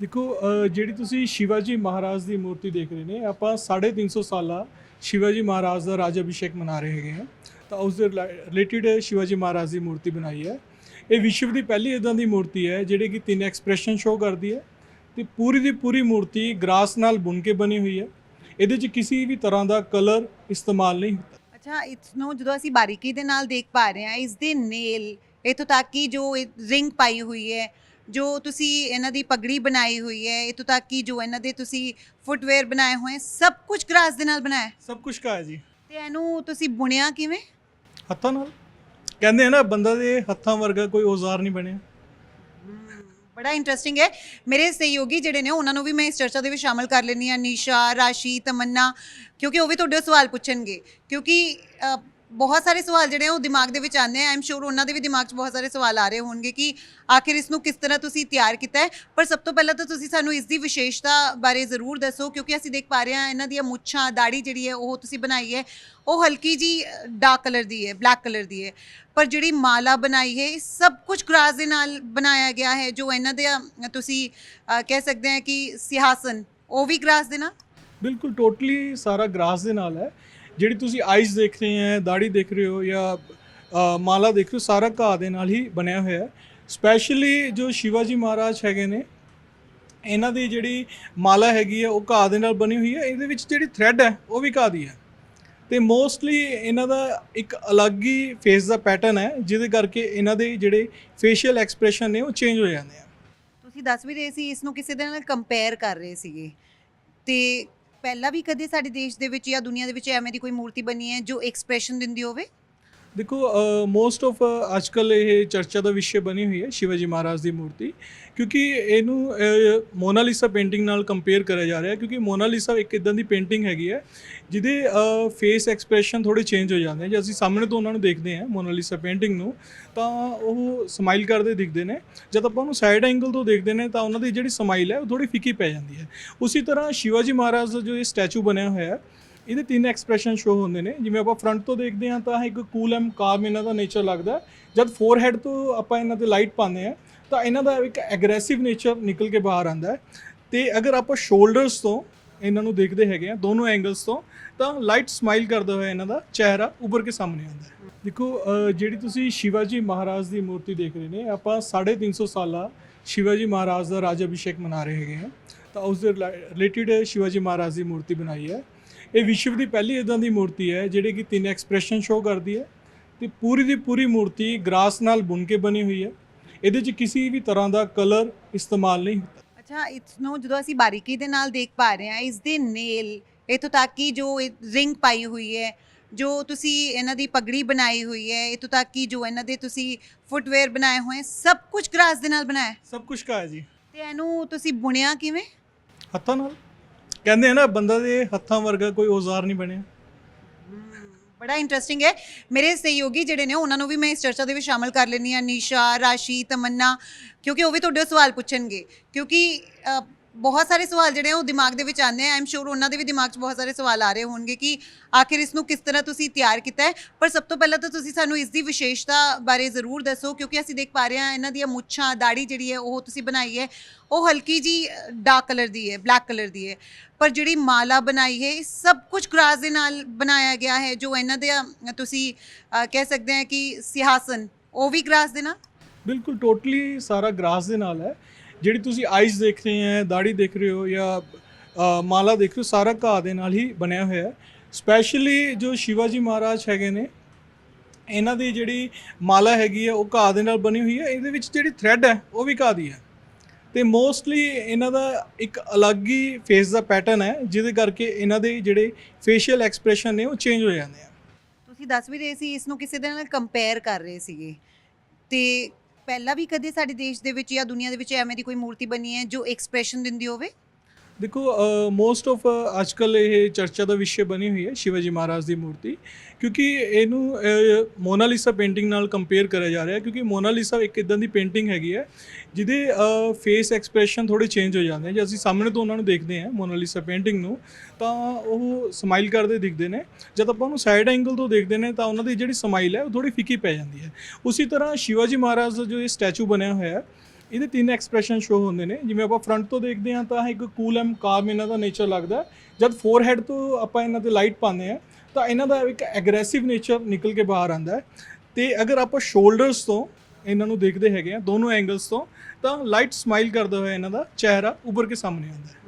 ਦੇਖੋ ਜਿਹੜੀ ਤੁਸੀਂ ਸ਼ਿਵਾਜੀ ਮਹਾਰਾਜ ਦੀ ਮੂਰਤੀ ਦੇਖ ਰਹੇ ਨੇ, ਆਪਾਂ 350 ਸਾਲਾ ਸ਼ਿਵਾਜੀ ਮਹਾਰਾਜ ਦਾ ਰਾਜ ਅਭਿਸ਼ੇਕ ਮਨਾ ਰਹੇ ਹੈਗੇ ਹਾਂ। ਤਾਂ ਉਸ ਦੇ ਰਿਲੇਟਡ ਸ਼ਿਵਾਜੀ ਮਹਾਰਾਜ ਦੀ ਮੂਰਤੀ ਬਣਾਈ ਹੈ। ਇਹ ਵਿਸ਼ਵ ਦੀ ਪਹਿਲੀ ਇਦਾਂ ਦੀ ਮੂਰਤੀ ਹੈ, ਜਿਹੜੀ ਕਿ ਤਿੰਨ ਐਕਸਪ੍ਰੈਸ਼ਨ ਸ਼ੋ ਕਰਦੀ ਹੈ। ਤੇ ਪੂਰੀ ਦੀ ਪੂਰੀ ਮੂਰਤੀ ਗ੍ਰਾਸ ਨਾਲ ਬੁਣ ਕੇ ਬਣੀ ਹੋਈ ਹੈ। ਇਹਦੇ 'ਚ ਕਿਸੇ ਵੀ ਤਰ੍ਹਾਂ ਦਾ ਕਲਰ ਇਸਤੇਮਾਲ ਨਹੀਂ ਹੁੰਦਾ। ਅੱਛਾ ਇਸ ਨੂੰ ਜਦੋਂ ਅਸੀਂ ਬਾਰੀਕੀ ਦੇ ਨਾਲ ਦੇਖ ਪਾ ਰਹੇ ਹਾਂ, ਇਸ ਦੇ ਨੇਲ ਇਥੋਂ ਤੱਕ ਕਿ ਜੋ ਰਿੰਗ ਪਾਈ ਹੋਈ ਹੈ ਜੋ ਤੁਸੀਂ ਇਹਨਾਂ ਦੀ ਪਗੜੀ ਬਣਾਈ ਹੋਈ ਹੈ ਇਥੋਂ ਤੱਕ ਕਿ ਜੋ ਇਹਨਾਂ ਦੇ ਤੁਸੀਂ ਫੁੱਟਵੇਅਰ ਬਣਾਏ ਹੋਏ ਸਭ ਕੁਝ ਗ੍ਰਾਸ ਦੇ ਨਾਲ ਬਣਾਇਆ ਹੈ। ਸਭ ਕੁਝ ਕਾ ਹੈ ਜੀ। ਤੇ ਇਹਨੂੰ ਤੁਸੀਂ ਬੁਣਿਆ ਕਿਵੇਂ? ਹੱਥਾਂ ਨਾਲ। ਕਹਿੰਦੇ ਆ ਨਾ ਬੰਦਾ ਦੇ ਹੱਥਾਂ ਵਰਗਾ ਕੋਈ ਔਜ਼ਾਰ ਨਹੀਂ ਬਣਿਆ। ਬੜਾ ਇੰਟਰਸਟਿੰਗ ਹੈ। ਮੇਰੇ ਸਹਿਯੋਗੀ ਜਿਹੜੇ ਨੇ ਉਹਨਾਂ ਨੂੰ ਵੀ ਮੈਂ ਇਸ ਚਰਚਾ ਦੇ ਵਿੱਚ ਸ਼ਾਮਲ ਕਰ ਲੈਣੀ ਆ ਨਿਸ਼ਾ ਰਾਸ਼ੀ ਤਮੰਨਾ ਕਿਉਂਕਿ ਉਹ ਵੀ ਤੁਹਾਡੇ ਸਵਾਲ ਪੁੱਛਣਗੇ। ਕਿਉਂਕਿ ਅ, ਬਹੁਤ ਸਾਰੇ ਸਵਾਲ ਜਿਹੜੇ ਆ ਉਹ ਦਿਮਾਗ ਦੇ ਵਿੱਚ ਆਉਂਦੇ ਆ। ਆਮ ਸ਼ੋਰ ਉਹਨਾਂ ਦੇ ਵੀ ਦਿਮਾਗ 'ਚ ਬਹੁਤ ਸਾਰੇ ਸਵਾਲ ਆ ਰਹੇ ਹੋਣਗੇ ਕਿ ਆਖਿਰ ਇਸ ਨੂੰ ਕਿਸ ਤਰ੍ਹਾਂ ਤੁਸੀਂ ਤਿਆਰ ਕੀਤਾ ਹੈ। ਪਰ ਸਭ ਤੋਂ ਪਹਿਲਾਂ ਤਾਂ ਤੁਸੀਂ ਸਾਨੂੰ ਇਸ ਦੀ ਵਿਸ਼ੇਸ਼ਤਾ ਬਾਰੇ ਜ਼ਰੂਰ ਦੱਸੋ, ਕਿਉਂਕਿ ਅਸੀਂ ਦੇਖ ਪਾ ਰਹੇ ਹਾਂ ਇਹਨਾਂ ਦੀਆਂ ਮੁੱਛਾਂ ਦਾੜੀ ਜਿਹੜੀ ਹੈ ਉਹ ਤੁਸੀਂ ਬਣਾਈ ਹੈ, ਉਹ ਹਲਕੀ ਜੀ ਡਾਰਕ ਕਲਰ ਦੀ ਹੈ ਬਲੈਕ ਕਲਰ ਦੀ ਹੈ। ਪਰ ਜਿਹੜੀ ਮਾਲਾ ਬਣਾਈ ਹੈ, ਇਹ ਸਭ ਕੁਝ ਗ੍ਰਾਸ ਦੇ ਨਾਲ ਬਣਾਇਆ ਗਿਆ ਹੈ, ਜੋ ਇਹਨਾਂ ਦੇ ਤੁਸੀਂ ਕਹਿ ਸਕਦੇ ਹਾਂ ਕਿ ਸਿਹਾਸਨ, ਉਹ ਵੀ ਗ੍ਰਾਸ ਦੇ ਨਾਲ? ਬਿਲਕੁਲ ਟੋਟਲੀ ਸਾਰਾ ਗ੍ਰਾਸ ਦੇ ਨਾਲ ਹੈ। ਜਿਹੜੀ ਤੁਸੀਂ ਆਈਜ਼ ਦੇਖ ਰਹੇ ਹੈ ਦਾੜੀ ਦੇਖ ਰਹੇ ਹੋ ਜਾਂ ਮਾਲਾ ਦੇਖ ਰਹੇ ਹੋ, ਸਾਰਾ ਘਾਹ ਦੇ ਨਾਲ ਹੀ ਬਣਿਆ ਹੋਇਆ ਹੈ। ਸਪੈਸ਼ਲੀ ਜੋ ਸ਼ਿਵਾਜੀ ਮਹਾਰਾਜ ਹੈਗੇ ਨੇ, ਇਹਨਾਂ ਦੀ ਜਿਹੜੀ ਮਾਲਾ ਹੈਗੀ ਹੈ, ਉਹ ਘਾਹ ਦੇ ਨਾਲ ਬਣੀ ਹੋਈ ਹੈ। ਇਹਦੇ ਵਿੱਚ ਜਿਹੜੀ ਥ੍ਰੈਡ ਹੈ, ਉਹ ਵੀ ਘਾਹ ਦੀ ਹੈ। ਤੇ ਮੋਸਟਲੀ ਇਹਨਾਂ ਦਾ ਇੱਕ ਅਲੱਗ ਹੀ ਫੇਸ ਦਾ ਪੈਟਰਨ ਹੈ, ਜਿਹਦੇ ਕਰਕੇ ਇਹਨਾਂ ਦੇ ਜਿਹੜੇ ਫੇਸ਼ੀਅਲ ਐਕਸਪ੍ਰੈਸ਼ਨ ਨੇ, ਉਹ ਚੇਂਜ ਹੋ ਜਾਂਦੇ ਆ। ਤੁਸੀਂ ਦੱਸ ਵੀ ਰਹੇ ਸੀ, ਇਸ ਨੂੰ ਕਿਸੇ ਦੇ ਨਾਲ ਕੰਪੇਅਰ ਕਰ ਰਹੇ ਸੀਗੇ। ਤੇ ਪਹਿਲਾਂ ਵੀ ਕਦੇ ਸਾਡੇ ਦੇਸ਼ ਦੇ ਵਿੱਚ ਜਾਂ ਦੁਨੀਆ ਦੇ ਵਿੱਚ ਐਵੇਂ ਦੀ ਕੋਈ ਮੂਰਤੀ ਬਣੀ ਹੈ ਜੋ ਐਕਸਪ੍ਰੈਸ਼ਨ ਦਿੰਦੀ ਹੋਵੇ? ਦੇਖੋ ਮੋਸਟ ਆਫ ਅੱਜਕੱਲ ਇਹ ਚਰਚਾ ਦਾ ਵਿਸ਼ੇ ਬਣੀ ਹੋਈ ਹੈ ਸ਼ਿਵਾਜੀ ਮਹਾਰਾਜ ਦੀ ਮੂਰਤੀ, ਕਿਉਂਕਿ ਇਹਨੂੰ ਮੋਨਾਲੀਸਾ ਪੇਂਟਿੰਗ ਨਾਲ ਕੰਪੇਅਰ ਕਰਿਆ ਜਾ ਰਿਹਾ, ਕਿਉਂਕਿ ਮੋਨਾਲੀਸਾ ਇੱਕ ਇਦਾਂ ਦੀ ਪੇਂਟਿੰਗ ਹੈਗੀ ਹੈ, ਜਿਹਦੇ ਫੇਸ ਐਕਸਪ੍ਰੈਸ਼ਨ ਥੋੜੇ ਚੇਂਜ ਹੋ ਜਾਂਦੇ ਆ ਜੇ ਅਸੀਂ ਸਾਹਮਣੇ ਤੋਂ ਉਹਨਾਂ ਨੂੰ ਦੇਖਦੇ ਹਾਂ ਮੋਨਾਲਿਸਾ ਪੇਂਟਿੰਗ ਨੂੰ, ਤਾਂ ਉਹ ਸਮਾਈਲ ਕਰਦੇ ਦਿਖਦੇ ਨੇ, ਜਦ ਆਪਾਂ ਉਹਨੂੰ ਸਾਈਡ ਐਂਗਲ ਤੋਂ ਦੇਖਦੇ ਨੇ, ਤਾਂ ਉਹਨਾਂ ਦੀ ਜਿਹੜੀ ਸਮਾਈਲ ਹੈ, ਉਹ ਥੋੜੀ ਫਿੱਕੀ ਪੈ ਜਾਂਦੀ ਹੈ। ਉਸੇ ਤਰ੍ਹਾਂ ਸ਼ਿਵਾਜੀ ਮਹਾਰਾਜ ਦਾ ਜੋ ਇਹ ਸਟੈਚੂ ਬਣਿਆ ਹੋਇਆ ਹੈ ਇਹਦੇ ਤਿੰਨ ਐਕਸਪ੍ਰੈਸ਼ਨ ਸ਼ੋ ਹੁੰਦੇ ਨੇ। ਜਿਵੇਂ ਆਪਾਂ ਫਰੰਟ ਤੋਂ ਦੇਖਦੇ ਹਾਂ ਤਾਂ ਇੱਕ ਕੂਲ ਐਮ ਕਾਮ ਇਹਨਾਂ ਦਾ ਨੇਚਰ ਲੱਗਦਾ ਹੈ। ਜਦ ਫੋਰਹੈਡ ਤੋਂ ਆਪਾਂ ਇਹਨਾਂ ਤੇ ਲਾਈਟ ਪਾਉਂਦੇ ਆ ਤਾਂ ਇਹਨਾਂ ਦਾ ਇੱਕ ਐਗਰੈਸਿਵ ਨੇਚਰ ਨਿਕਲ ਕੇ ਬਾਹਰ ਆਉਂਦਾ ਹੈ। ਤੇ ਅਗਰ ਆਪਾਂ ਸ਼ੋਲਡਰਸ ਤੋਂ ਇਹਨਾਂ ਨੂੰ ਦੇਖਦੇ ਹੈਗੇ ਆ ਦੋਨੋਂ ਐਂਗਲਸ ਤੋਂ, ਤਾਂ ਲਾਈਟ ਸਮਾਈਲ ਕਰਦਾ ਹੋਇਆ ਇਹਨਾਂ ਦਾ ਚਿਹਰਾ ਉੱਭਰ ਕੇ ਸਾਹਮਣੇ ਆਉਂਦਾ ਹੈ। ਦੇਖੋ ਜਿਹੜੀ ਤੁਸੀਂ ਸ਼ਿਵਾਜੀ ਮਹਾਰਾਜ ਦੀ ਮੂਰਤੀ ਦੇਖ ਰਹੇ ਨੇ, ਆਪਾਂ 350 ਸਾਲਾ ਸ਼ਿਵਾਜੀ ਮਹਾਰਾਜ ਦਾ ਰਾਜ ਅਭਿਸ਼ੇਕ ਮਨਾ ਰਹੇ ਹੈਗੇ ਆ ਤਾਂ ਉਸ ਦੇ ਰਿਲੇਟਡ ਸ਼ਿਵਾਜੀ ਮਹਾਰਾਜ ਦੀ ਮੂਰਤੀ ਬਣਾਈ ਹੈ। ਇਹ ਵਿਸ਼ਵ ਦੀ ਪਹਿਲੀ ਇਦਾਂ ਦੀ ਮੂਰਤੀ ਹੈ ਜਿਹੜੀ ਕਿ ਤਿੰਨ ਐਕਸਪ੍ਰੈਸ਼ਨ ਸ਼ੋ ਕਰਦੀ ਹੈ ਤੇ ਪੂਰੀ ਦੀ ਪੂਰੀ ਮੂਰਤੀ ਗ੍ਰਾਸ ਨਾਲ ਬੁਣ ਕੇ ਬਣੀ ਹੋਈ ਹੈ। ਇਹਦੇ 'ਚ ਕਿਸੇ ਵੀ ਤਰ੍ਹਾਂ ਦਾ ਕਲਰ ਇਸਤੇਮਾਲ ਨਹੀਂ ਹੁੰਦਾ। ਅੱਛਾ ਇਸ ਨੂੰ ਜਦੋਂ ਅਸੀਂ ਬਾਰੀਕੀ ਦੇ ਨਾਲ ਦੇਖ ਪਾ ਰਹੇ ਹਾਂ ਇਸ ਦੇ ਨੇਲ ਇਥੋਂ ਤੱਕ ਕਿ ਜੋ ਰਿੰਗ ਪਾਈ ਹੋਈ ਹੈ ਜੋ ਤੁਸੀਂ ਇਹਨਾਂ ਦੀ ਪਗੜੀ ਬਣਾਈ ਹੋਈ ਹੈ ਇਥੋਂ ਤੱਕ ਕਿ ਜੋ ਇਹਨਾਂ ਦੇ ਤੁਸੀਂ ਫੁੱਟਵੇਅਰ ਬਣਾਏ ਹੋਏ ਸਭ ਕੁਝ ਗ੍ਰਾਸ ਦੇ ਨਾਲ ਬਣਾਇਆ। ਸਭ ਕੁਝ ਕਾ ਹੈ ਜੀ। ਤੇ ਇਹਨੂੰ ਤੁਸੀਂ ਬੁਣਿਆ ਕਿਵੇਂ? ਹੱਥਾਂ ਨਾਲ। ਕਹਿੰਦੇ ਆ ਨਾ ਬੰਦਾ ਦੇ ਹੱਥਾਂ ਵਰਗਾ ਕੋਈ ਔਜ਼ਾਰ ਨਹੀਂ ਬਣਿਆ। ਬੜਾ ਇੰਟਰਸਟਿੰਗ ਹੈ। ਮੇਰੇ ਸਹਿਯੋਗੀ ਜਿਹੜੇ ਨੇ ਉਹਨਾਂ ਨੂੰ ਵੀ ਮੈਂ ਇਸ ਚਰਚਾ ਦੇ ਵਿੱਚ ਸ਼ਾਮਲ ਕਰ ਲੈਣੀ ਆ ਨਿਸ਼ਾ ਰਾਸ਼ੀ ਤਮੰਨਾ ਕਿਉਂਕਿ ਉਹ ਵੀ ਤੁਹਾਡੇ ਤੋਂ ਸਵਾਲ ਪੁੱਛਣਗੇ। ਕਿਉਂਕਿ ਅ, ਬਹੁਤ ਸਾਰੇ ਸਵਾਲ ਜਿਹੜੇ ਆ ਉਹ ਦਿਮਾਗ ਦੇ ਵਿੱਚ ਆਉਂਦੇ ਆ। ਆਮ ਸ਼ੋਰ ਉਹਨਾਂ ਦੇ ਵੀ ਦਿਮਾਗ 'ਚ ਬਹੁਤ ਸਾਰੇ ਸਵਾਲ ਆ ਰਹੇ ਹੋਣਗੇ ਕਿ ਆਖਿਰ ਇਸ ਨੂੰ ਕਿਸ ਤਰ੍ਹਾਂ ਤੁਸੀਂ ਤਿਆਰ ਕੀਤਾ ਹੈ। ਪਰ ਸਭ ਤੋਂ ਪਹਿਲਾਂ ਤਾਂ ਤੁਸੀਂ ਸਾਨੂੰ ਇਸ ਦੀ ਵਿਸ਼ੇਸ਼ਤਾ ਬਾਰੇ ਜ਼ਰੂਰ ਦੱਸੋ, ਕਿਉਂਕਿ ਅਸੀਂ ਦੇਖ ਪਾ ਰਹੇ ਹਾਂ ਇਹਨਾਂ ਦੀਆਂ ਮੁੱਛਾਂ ਦਾੜੀ ਜਿਹੜੀ ਹੈ ਉਹ ਤੁਸੀਂ ਬਣਾਈ ਹੈ। ਉਹ ਹਲਕੀ ਜੀ ਡਾਰਕ ਕਲਰ ਦੀ ਹੈ ਬਲੈਕ ਕਲਰ ਦੀ ਹੈ। ਪਰ ਜਿਹੜੀ ਮਾਲਾ ਬਣਾਈ ਹੈ, ਇਹ ਸਭ ਕੁਝ ਗ੍ਰਾਸ ਦੇ ਨਾਲ ਬਣਾਇਆ ਗਿਆ ਹੈ, ਜੋ ਇਹਨਾਂ ਦੇ ਤੁਸੀਂ ਕਹਿ ਸਕਦੇ ਹਾਂ ਕਿ ਸਿਹਾਸਨ, ਉਹ ਵੀ ਗ੍ਰਾਸ ਦੇ ਨਾਲ? ਬਿਲਕੁਲ ਟੋਟਲੀ ਸਾਰਾ ਗ੍ਰਾਸ ਦੇ ਨਾਲ ਹੈ। ਜਿਹੜੀ ਤੁਸੀਂ ਆਈਜ਼ ਦੇਖ ਰਹੇ ਹੈ ਦਾੜੀ ਦੇਖ ਰਹੇ ਹੋ ਜਾਂ ਮਾਲਾ ਦੇਖ ਰਹੇ ਹੋ, ਸਾਰਾ ਘਾਹ ਦੇ ਨਾਲ ਹੀ ਬਣਿਆ ਹੋਇਆ ਹੈ। ਸਪੈਸ਼ਲੀ ਜੋ ਸ਼ਿਵਾਜੀ ਮਹਾਰਾਜ ਹੈਗੇ ਨੇ, ਇਹਨਾਂ ਦੀ ਜਿਹੜੀ ਮਾਲਾ ਹੈਗੀ ਹੈ, ਉਹ ਘਾਹ ਦੇ ਨਾਲ ਬਣੀ ਹੋਈ ਹੈ। ਇਹਦੇ ਵਿੱਚ ਜਿਹੜੀ ਥ੍ਰੈਡ ਹੈ, ਉਹ ਵੀ ਘਾਹ ਦੀ ਹੈ। ਤੇ ਮੋਸਟਲੀ ਇਹਨਾਂ ਦਾ ਇੱਕ ਅਲੱਗ ਹੀ ਫੇਸ ਦਾ ਪੈਟਰਨ ਹੈ, ਜਿਹਦੇ ਕਰਕੇ ਇਹਨਾਂ ਦੇ ਜਿਹੜੇ ਫੇਸ਼ੀਅਲ ਐਕਸਪ੍ਰੈਸ਼ਨ ਨੇ, ਉਹ ਚੇਂਜ ਹੋ ਜਾਂਦੇ ਆ। ਤੁਸੀਂ ਦੱਸ ਵੀ ਰਹੇ ਸੀ, ਇਸ ਨੂੰ ਕਿਸੇ ਦੇ ਨਾਲ ਕੰਪੇਅਰ ਕਰ ਰਹੇ ਸੀਗੇ। ਤੇ ਪਹਿਲਾਂ ਵੀ ਕਦੇ ਸਾਡੇ ਦੇਸ਼ ਦੇ ਵਿੱਚ ਜਾਂ ਦੁਨੀਆ ਦੇ ਵਿੱਚ ਐਵੇਂ ਦੀ ਕੋਈ ਮੂਰਤੀ ਬਣੀ ਹੈ ਜੋ ਐਕਸਪ੍ਰੈਸ਼ਨ ਦਿੰਦੀ ਹੋਵੇ? ਦੇਖੋ ਮੋਸਟ ਆਫ ਅੱਜਕੱਲ ਇਹ ਚਰਚਾ ਦਾ ਵਿਸ਼ੇ ਬਣੀ ਹੋਈ ਹੈ ਸ਼ਿਵਾਜੀ ਮਹਾਰਾਜ ਦੀ ਮੂਰਤੀ, ਕਿਉਂਕਿ ਇਹਨੂੰ ਮੋਨਾਲੀਸਾ ਪੇਂਟਿੰਗ ਨਾਲ ਕੰਪੇਅਰ ਕਰਿਆ ਜਾ ਰਿਹਾ, ਕਿਉਂਕਿ ਮੋਨਾਲੀਸਾ ਇੱਕ ਇਦਾਂ ਦੀ ਪੇਂਟਿੰਗ ਹੈਗੀ ਹੈ, ਜਿਹਦੇ ਫੇਸ ਐਕਸਪ੍ਰੈਸ਼ਨ ਥੋੜੇ ਚੇਂਜ ਹੋ ਜਾਂਦੇ ਆ ਜੇ ਅਸੀਂ ਸਾਹਮਣੇ ਤੋਂ ਉਹਨਾਂ ਨੂੰ ਦੇਖਦੇ ਹਾਂ ਮੋਨਾਲੀਸਾ ਪੇਂਟਿੰਗ ਨੂੰ, ਤਾਂ ਉਹ ਸਮਾਈਲ ਕਰਦੇ ਦਿਖਦੇ ਨੇ, ਜਦ ਆਪਾਂ ਉਹਨੂੰ ਸਾਈਡ ਐਂਗਲ ਤੋਂ ਦੇਖਦੇ ਨੇ, ਤਾਂ ਉਹਨਾਂ ਦੀ ਜਿਹੜੀ ਸਮਾਈਲ ਹੈ ਉਹ ਥੋੜੀ ਫਿੱਕੀ ਪੈ ਜਾਂਦੀ ਹੈ। ਉਸੇ ਤਰ੍ਹਾਂ ਸ਼ਿਵਾਜੀ ਮਹਾਰਾਜ ਦਾ ਜੋ ਇਹ ਸਟੈਚੂ ਬਣਿਆ ਹੋਇਆ ਹੈ ਇਹਦੇ ਤਿੰਨ ਐਕਸਪ੍ਰੈਸ਼ਨ ਸ਼ੋ ਹੁੰਦੇ ਨੇ। ਜਿਵੇਂ ਆਪਾਂ ਫਰੰਟ ਤੋਂ ਦੇਖਦੇ ਹਾਂ ਤਾਂ ਇੱਕ ਕੂਲ ਐਮ ਕਾਮ ਇਹਨਾਂ ਦਾ ਨੇਚਰ ਲੱਗਦਾ ਹੈ। ਜਦ ਫੋਰਹੈਡ ਤੋਂ ਆਪਾਂ ਇਹਨਾਂ ਤੇ ਲਾਈਟ ਪਾਉਂਦੇ ਆ ਤਾਂ ਇਹਨਾਂ ਦਾ ਇੱਕ ਐਗਰੈਸਿਵ ਨੇਚਰ ਨਿਕਲ ਕੇ ਬਾਹਰ ਆਉਂਦਾ ਹੈ। ਤੇ ਅਗਰ ਆਪਾਂ ਸ਼ੋਲਡਰਸ ਤੋਂ ਇਹਨਾਂ ਨੂੰ ਦੇਖਦੇ ਹੈਗੇ ਆ ਦੋਨੋਂ ਐਂਗਲਸ ਤੋਂ, ਤਾਂ ਲਾਈਟ ਸਮਾਈਲ ਕਰਦਾ ਹੋਇਆ ਇਹਨਾਂ ਦਾ ਚਿਹਰਾ ਉੱਭਰ ਕੇ ਸਾਹਮਣੇ ਆਉਂਦਾ ਹੈ।